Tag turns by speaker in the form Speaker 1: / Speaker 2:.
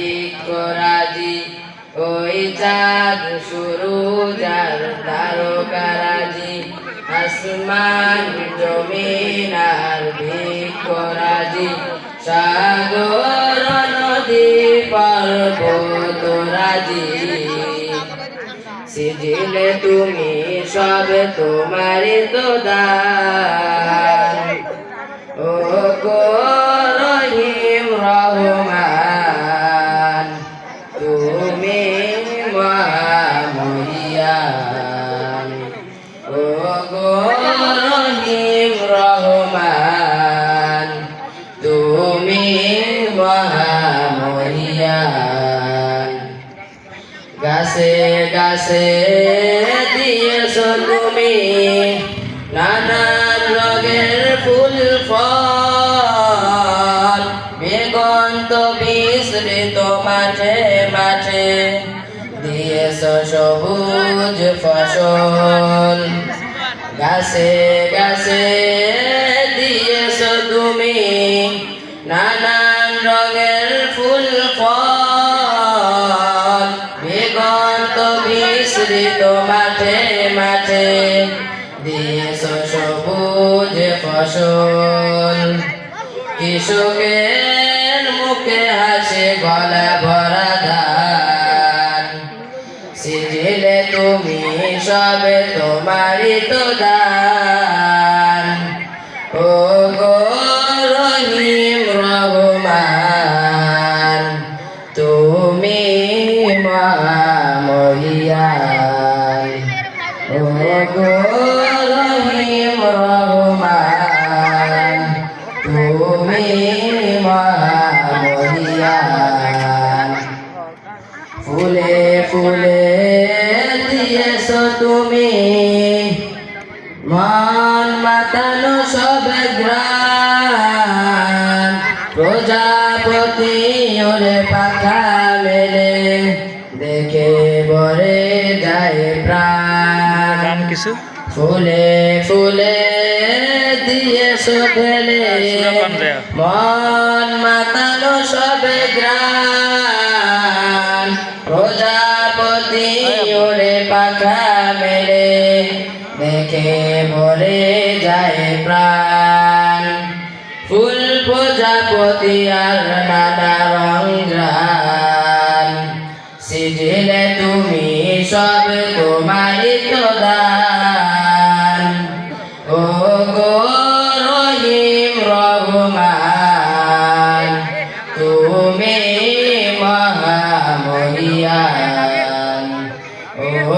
Speaker 1: ভিক্ষরাজি ওই চাঁদ শুরু যার তারকারাজি। আসমান জমিন আর ভিক্ষরাজি। সাগর, নদী পর্বত রাজি সিজিলে তুমি সব তোমারই তো দান রহিম রহমান, তুমি মহামহিয়ান। গাছে গাছে দিয়েছ তুমি নানান রঙের ফুল, ফল। বেগন্ত বিস্মৃত মাঠে মাঠে দিয়েছ সবুজ ফসল। গাছে গাছে দিয়েছ তুমি নানান রঙের ফুল, ফল। বেগন্ত মাঠে মাঠে। দিয়েছ সবুজ ফসল। কৃষকের মুখে হাসে গলা ভরা। সবে তোমারই তো দান। ও গো রহিম রহমান, তুমি মহামহিয়ান ও গো রহিম রহমান, তুমি মহামহিয়ান ফুলে ফুলে দিয়েছ তুমি। মন মাতানো সব গ্রাম প্রজাপতি ওরে পাখা মেলে দেখে বরে যায় প্রাণ।
Speaker 2: কিছু?
Speaker 1: ফুলে ফুলে দিয়েছ ফেলে।
Speaker 2: সুরকম
Speaker 1: মন মাতানো ওরে পাখা মেরে দেখে বলে যায় প্রাণ। ফুল প্রজাপতি আর নানা রং সিজিলে তুমি সব তোমারই